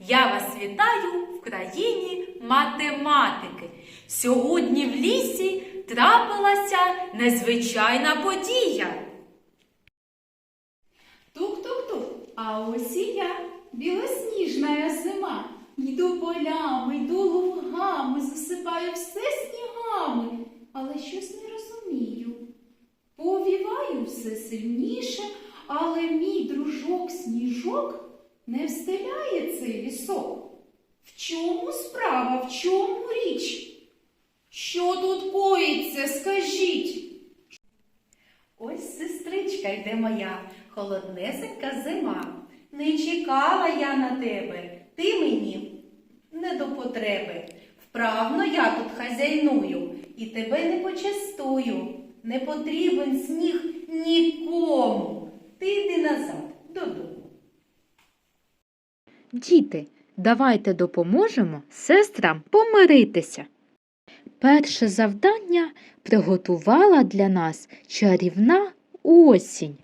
Я вас вітаю в країні математики. Сьогодні в лісі трапилася незвичайна подія. Тук-тук-тук, а ось і я, білосніжна зима. Йду полями, йду лугами, засипаю все снігами, але щось не розумію. Повіваю все сильніше, але мій дружок сніжок не встеляє цей лісок. В чому справа, в чому річ? Що тут коїться, скажіть? Ось сестричка йде моя, холоднесенька зима. Не чекала я на тебе, ти мені не до потреби. Вправно я тут хазяйную і тебе не почастую. Не потрібен сніг нікому. Ти йди назад додому. Діти, давайте допоможемо сестрам помиритися. Перше завдання приготувала для нас чарівна осінь.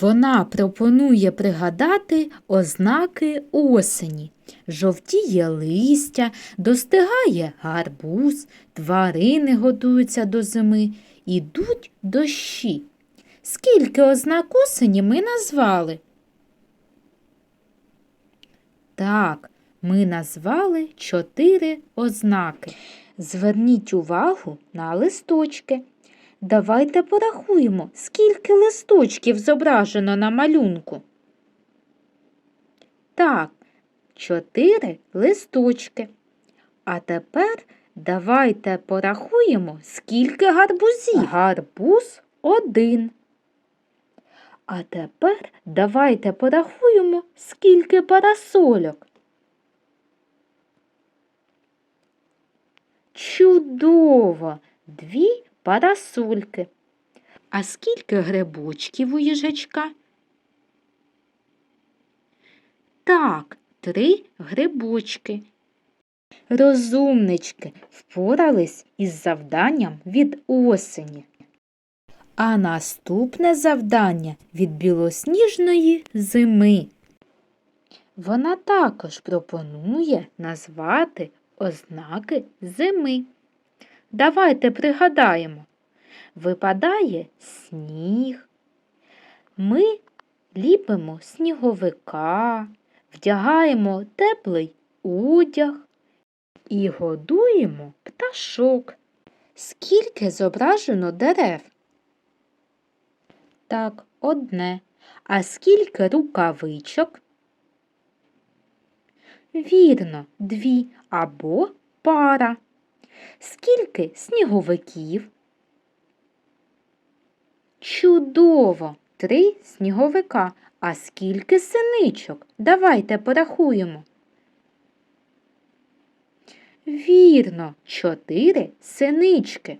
Вона пропонує пригадати ознаки осені. Жовтіє листя, достигає гарбуз, тварини готуються до зими, ідуть дощі. Скільки ознак осені ми назвали? Так, ми назвали чотири ознаки. Зверніть увагу на листочки. Давайте порахуємо, скільки листочків зображено на малюнку. Так, чотири листочки. А тепер давайте порахуємо, скільки гарбузів. Гарбуз один. А тепер давайте порахуємо, скільки парасольок. Чудово! Дві парасольки. А скільки грибочків у їжачка? Так, три грибочки. Розумнички впорались із завданням від осені. А наступне завдання від білосніжної зими. Вона також пропонує назвати ознаки зими. Давайте пригадаємо. Випадає сніг. Ми ліпимо сніговика, вдягаємо теплий одяг і годуємо пташок. Скільки зображено дерев? Так, одне. А скільки рукавичок? Вірно, дві або пара. Скільки сніговиків? Чудово! Три сніговика. А скільки синичок? Давайте порахуємо. Вірно, чотири синички.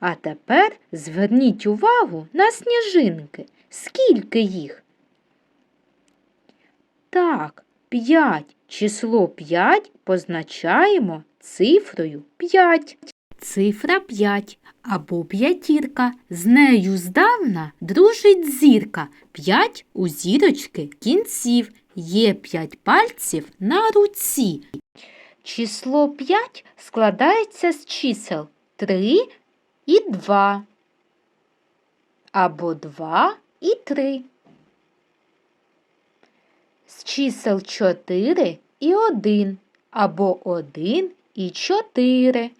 А тепер зверніть увагу на сніжинки. Скільки їх? Так, п'ять. Число п'ять позначаємо цифрою п'ять. Цифра п'ять або п'ятірка. З нею здавна дружить зірка. П'ять у зірочки кінців. Є п'ять пальців на руці. Число 5 складається з чисел 3 і 2. Або 2 і 3. З чисел 4 і 1. Або 1 і 4.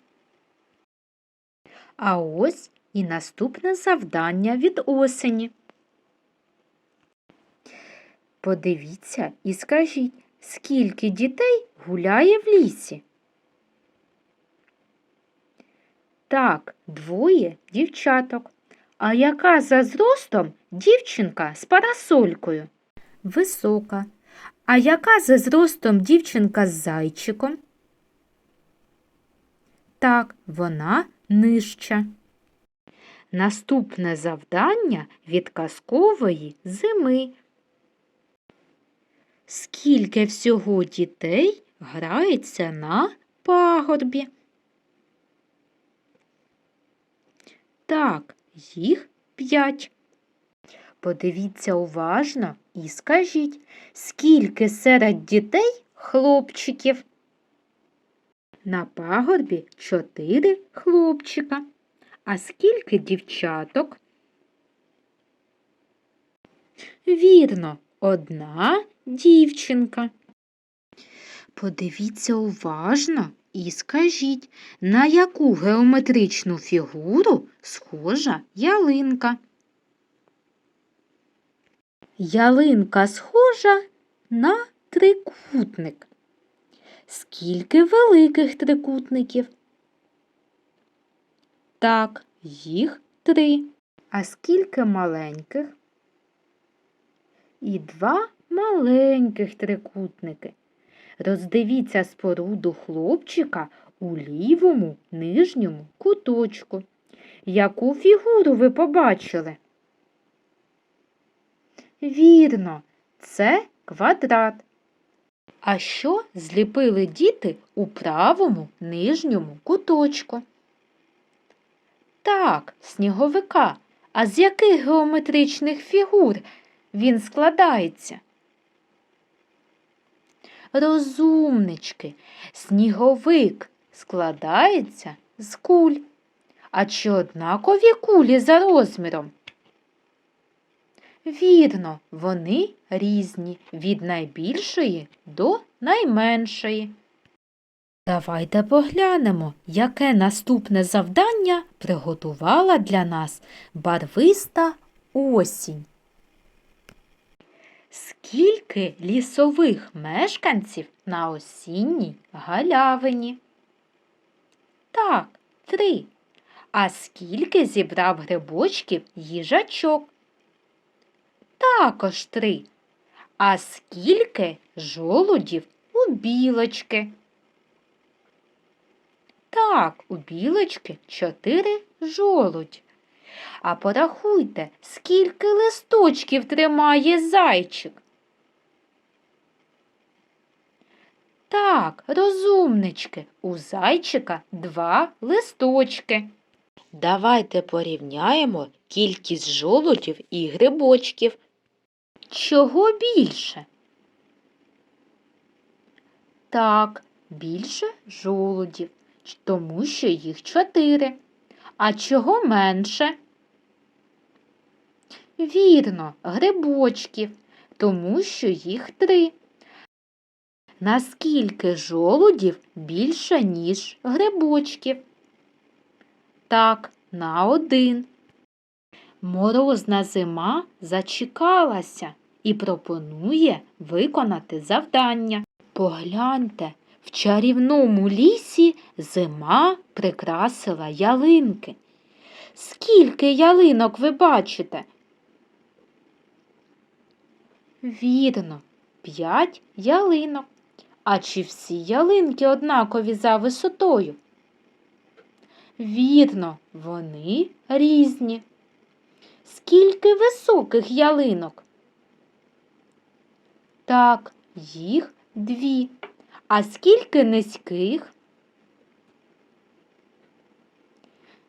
А ось і наступне завдання від осені. Подивіться і скажіть, скільки дітей гуляє в лісі? Так, двоє дівчаток. А яка за зростом дівчинка з парасолькою? Висока. А яка за зростом дівчинка з зайчиком? Так, вона нижча. Наступне завдання від казкової зими. Скільки всього дітей грається на пагорбі? Так, їх п'ять. Подивіться уважно і скажіть, скільки серед дітей хлопчиків? На пагорбі чотири хлопчика. А скільки дівчаток? Вірно, одна дівчинка. Подивіться уважно і скажіть, на яку геометричну фігуру схожа ялинка? Ялинка схожа на трикутник. Скільки великих трикутників? Так, їх три. А скільки маленьких? І два маленьких трикутники. Роздивіться споруду хлопчика у лівому нижньому куточку. Яку фігуру ви побачили? Вірно, це квадрат. А що зліпили діти у правому нижньому куточку? Так, сніговика. А з яких геометричних фігур він складається? Розумнички, сніговик складається з куль. А чи однакові кулі за розміром? Вірно, вони різні від найбільшої до найменшої. Давайте поглянемо, яке наступне завдання приготувала для нас барвиста осінь. Скільки лісових мешканців на осінній галявині? Так, три. А скільки зібрав грибочків їжачок? Також три. А скільки жолудів у білочки? Так, у білочки чотири жолудь. А порахуйте, скільки листочків тримає зайчик. Так, розумнички, у зайчика два листочки. Давайте порівняємо кількість жолудів і грибочків. Чого більше? Так, більше жолудів, тому що їх чотири. А чого менше? Вірно, грибочків, тому що їх три. Наскільки жолудів більше, ніж грибочків? Так, на один. Морозна зима зачекалася і пропонує виконати завдання. Погляньте, в чарівному лісі зима прикрасила ялинки. Скільки ялинок ви бачите? Вірно, п'ять ялинок. А чи всі ялинки однакові за висотою? Вірно, вони різні. Скільки високих ялинок? Так, їх дві. А скільки низьких?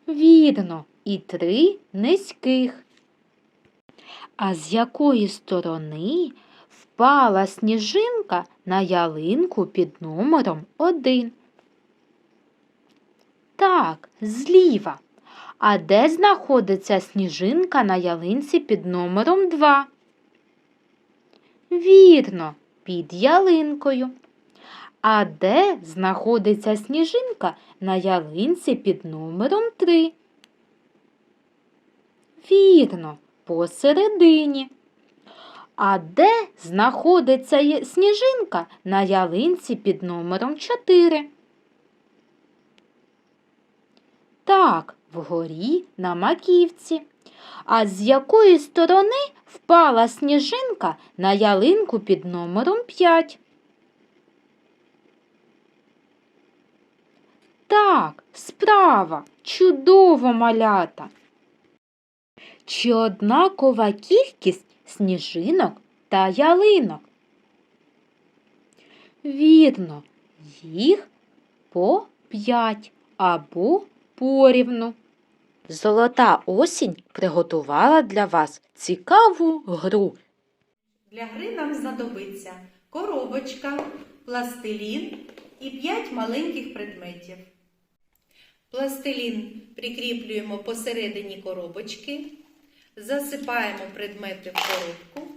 Вірно, і три низьких. А з якої сторони впала сніжинка на ялинку під номером один? Так, зліва. А де знаходиться сніжинка на ялинці під номером 2? Вірно, під ялинкою. А де знаходиться сніжинка на ялинці під номером 3? Вірно, посередині. А де знаходиться сніжинка на ялинці під номером 4? Так, вгорі на маківці. А з якої сторони впала сніжинка на ялинку під номером 5? Так, Справа, чудово малята. Чи однакова кількість сніжинок та ялинок? Вірно, їх по п'ять або порівну. Золота осінь приготувала для вас цікаву гру. Для гри нам знадобиться коробочка, пластилін і 5 маленьких предметів. Пластилін прикріплюємо посередині коробочки, засипаємо предмети в коробку,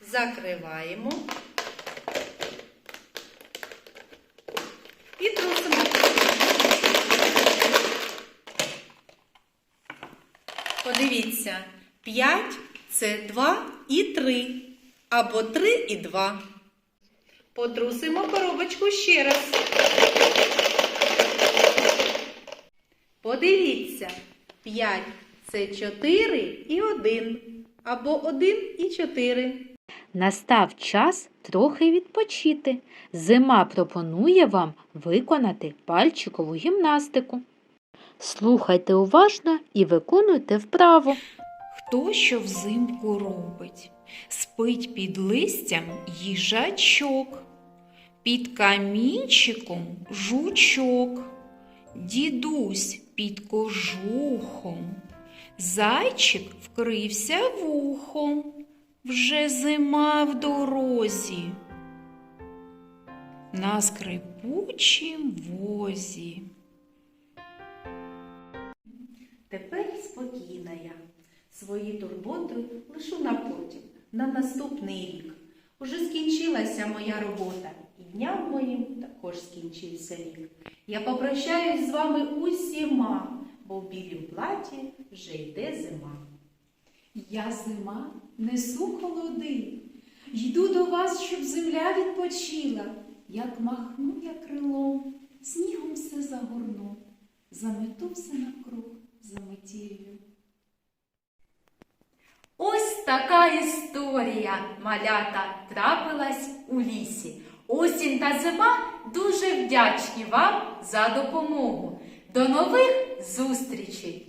закриваємо і трусимо. Подивіться, 5 це 2 і 3, або 3 і 2. Потрусимо коробочку ще раз. Подивіться, 5 це 4 і 1, або 1 і 4. Настав час трохи відпочити. Зима пропонує вам виконати пальчикову гімнастику. Слухайте уважно і виконуйте вправо. Хто що взимку робить? Спить під листям їжачок, під камінчиком жучок, дідусь під кожухом, зайчик вкрився вухом, вже зима в дорозі. На скрипучім возі. Тепер спокійна я. Свої турботи лишу на потім, на наступний рік. Уже скінчилася моя робота, і дням моїм також скінчився рік. Я попрощаюсь з вами усіма, бо в білім платі вже йде зима. Я зима несу холоди, йду до вас, щоб земля відпочила. Як махну я крилом, снігом все загорну, замету все навкруг за метіллю. Ось така історія малята трапилась у лісі. Осінь та зима дуже вдячні вам за допомогу. До нових зустрічей!